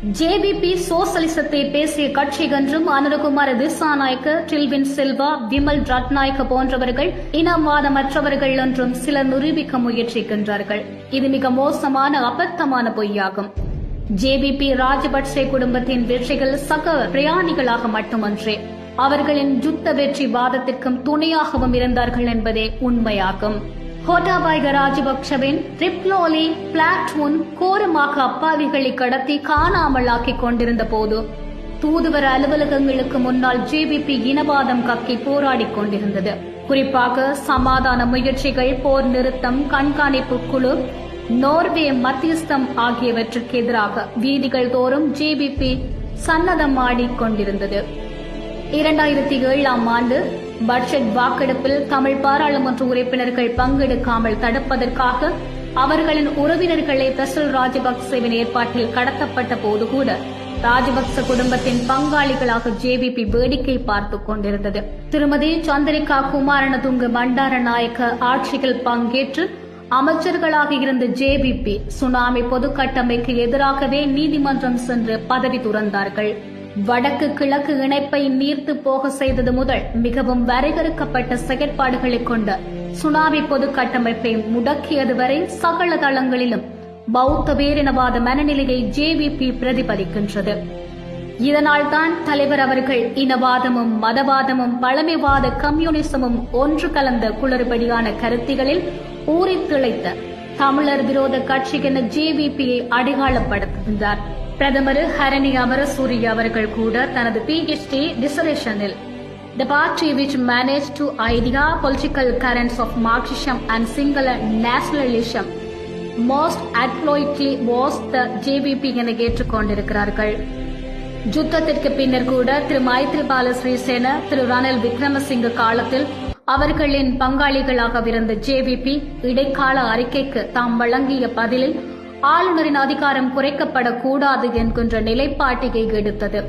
JBP சோசலிசத்தை பேசிய கட்சிகன்றும் அனுரகுமார் அனுரகுமார திசாநாயக்க டில்வின் செல்வா விமல் ரட்நாயக்க போன்றவர்கள் இனவாதமற்றவர்கள் என்றும் சிலர் நிரூபிக்க முயற்சிக்கின்றார்கள். இது மிக மோசமான அபத்தமான பொய்யாகும். ஜேபிபி ராஜபக்சே குடும்பத்தின் வெற்றிகள் சக பிரயாணிகளாக மட்டுமன்றே. அவர்களின் யுத்த வெற்றி வாதத்திற்கும் துணையாகவும் இருந்தார்கள் என்பதே உண்மையாகும். கோட்டாபாய்க ராஜபக்சவின் ட்ரிப்ளோலி பிளாட்டூன் கோரமாக அப்பாவிகளை கடத்தி காணாமலாக்கிக் கொண்டிருந்த போது தூதுவர் அலுவலகங்களுக்கு முன்னால் ஜேபிபி இனவாதம் கக்கி போராடிக் கொண்டிருந்தது. குறிப்பாக சமாதான முயற்சிகள் போர் நிறுத்தம் கண்காணிப்பு குழு நோர்வே மத்தியஸ்தம் ஆகியவற்றுக்கு எதிராக வீதிகள் தோறும் ஜேபிபி சன்னதம் ஆடிக்கொண்டிருந்தது இரண்டாயிரத்தி ஏழாம் ஆண்டு பட்ஜெட் வாக்கெடுப்பில் தமிழ் பாராளுமன்ற உறுப்பினர்கள் பங்கெடுக்காமல் தடுப்பதற்காக அவர்களின் உறவினர்களை பிரசல் ராஜபக்சேவின் ஏற்பாட்டில் கடத்தப்பட்ட போது கூட ராஜபக்ச குடும்பத்தின் பங்காளிகளாக ஜேவிபி வேடிக்கை பார்த்துக் கொண்டிருந்தது. திருமதி சந்திரிகா குமாரணதுங்க பண்டார நாயக்க ஆட்சியில் பங்கேற்று அமைச்சர்களாக இருந்த ஜேவிபி சுனாமி பொதுக்கட்டமைக்கு எதிராகவே நீதிமன்றம் சென்று பதவி துறந்தார்கள். வடக்கு கிழக்கு இணைப்பை நீர்த்து போக செய்தது முதல் மிகவும் வரையறுக்கப்பட்ட செயற்பாடுகளை கொண்ட சுனாமி பொது கட்டமைப்பை முடக்கியது வரை சகல தளங்களிலும் பௌத்த பேரினவாத மனநிலையை ஜேவிபி பிரதிபலிக்கின்றது. இதனால் தான் தலைவர் அவர்கள் இனவாதமும் மதவாதமும் பழமைவாத கம்யூனிசமும் ஒன்று கலந்த குளறுபடியான கருத்திகளில் ஊறி திளைத்த தமிழர் விரோத கட்சி என ஜேவிபியை அடையாளப்படுத்துகின்றார். பிரதமர் ஹரணி அமரசூரிய அவர்கள் கூட தனது பிஹெச்டி டிசரேஷனில் The party which managed to idea political currents of Marxism and singular nationalism most adroitly was the JVP என கேட்டுக்கொண்டிருக்கிறார்கள் யுத்தத்திற்கு பின்னர் கூட திரு மைத்ரிபால ஸ்ரீசேன திரு ரணில் விக்ரமசிங்க காலத்தில் அவர்களின் பங்காளிகளாகவிருந்த ஜேவிபி இடைக்கால அறிக்கைக்கு தாம் வழங்கிய பதிலில் ஆளுநரின் அதிகாரம் குறைக்கப்படக்கூடாது என்கின்ற நிலைப்பாட்டிகை எடுத்தது.